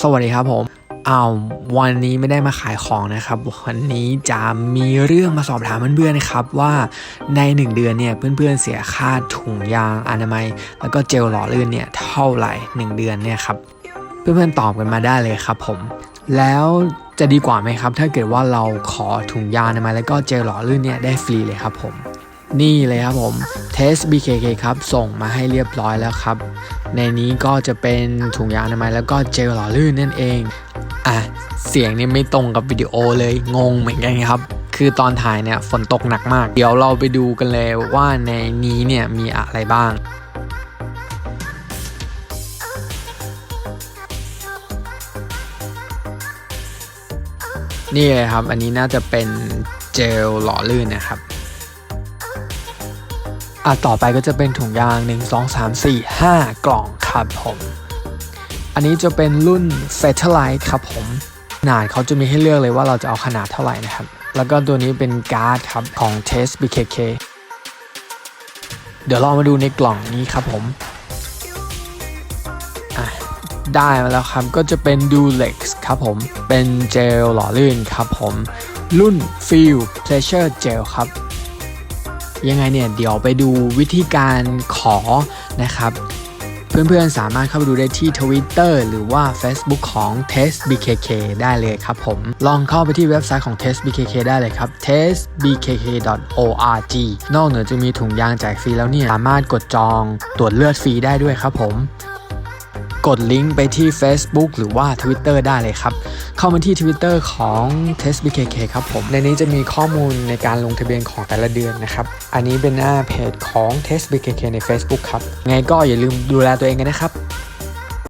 สวัสดีครับผมอ้าววันนี้ไม่ได้มาขายของนะครับ วันนี้จะมีเรื่องมาสอบถามเพื่อนๆนะครับ ว่าใน 1 เดือนเนี่ยเพื่อนๆเสียค่าถุงยางอนามัย แล้วก็เจลหล่อลื่นเนี่ยเท่าไหร่ 1 เดือนเนี่ยครับเพื่อนๆตอบกันมาได้เลยครับผม แล้วจะดีกว่าไหมครับ ถ้าเกิดว่าเราขอถุงยางอนามัยแล้วก็เจลหล่อลื่นเนี่ยได้ฟรีเลยครับผม นี่เลยครับผมเทส BKK ครับ ส่งมาให้เรียบร้อยแล้วครับ ในนี้ก็จะเป็นถุงยางอนามัยแล้วก็เจลหล่อลื่นนั่นเอง อะ เสียงนี่ไม่ตรงกับวิดีโอเลยงงเหมือนกันครับ คือตอนถ่ายเนี่ยฝนตกหนักมาก เดี๋ยวเราไปดูกันเลยว่าในนี้เนี่ยมีอะไรบ้างนี่เลยครับ อันนี้น่าจะเป็นเจลหล่อลื่นนะครับ อะต่อไปก็จะเป็นถุงยาง 1 2 3 4 5 กล่องครับผม อันนี้จะเป็นรุ่น f a t e l i t e ครับผม ขนาดเขาจะมีให้เลือกเลยว่าเราจะเอาขนาดเท่าไหร่นะครับ แล้วก็ตัวนี้เป็นการ์ดครับของ Test BKK เดี๋ยวเรามาดูในกล่องนี้ครับผมอะได้มาแล้วครับ ก็จะเป็น Dulex ครับผม เป็นเจลหล่อลื่นครับผม รุ่น Feel Pleasure Gel ครับ ยังไงเนี่ยเดี๋ยวไปดูวิธีการขอนะครับเพื่อนๆ สามารถเข้าไปดูได้ที่ Twitter หรือว่า Facebook ของ Test BKK ได้เลยครับผม ลองเข้าไปที่เว็บไซต์ของ Test BKK ได้เลยครับ testbkk.org นอกเหนือจะมีถุงยางแจกฟรีแล้วเนี่ย สามารถกดจองตรวจเลือดฟรีได้ด้วยครับผม กดลิงก์ไปที่ Facebook หรือว่า Twitter ได้เลยครับ เข้ามาที่ Twitter ของ Test BKK ครับผม ในนี้จะมีข้อมูลในการลงทะเบียนของแต่ละเดือนนะครับ อันนี้เป็นหน้าเพจของ Test BKK ใน Facebook ครับ ไงก็อย่าลืมดูแลตัวเองกันนะครับ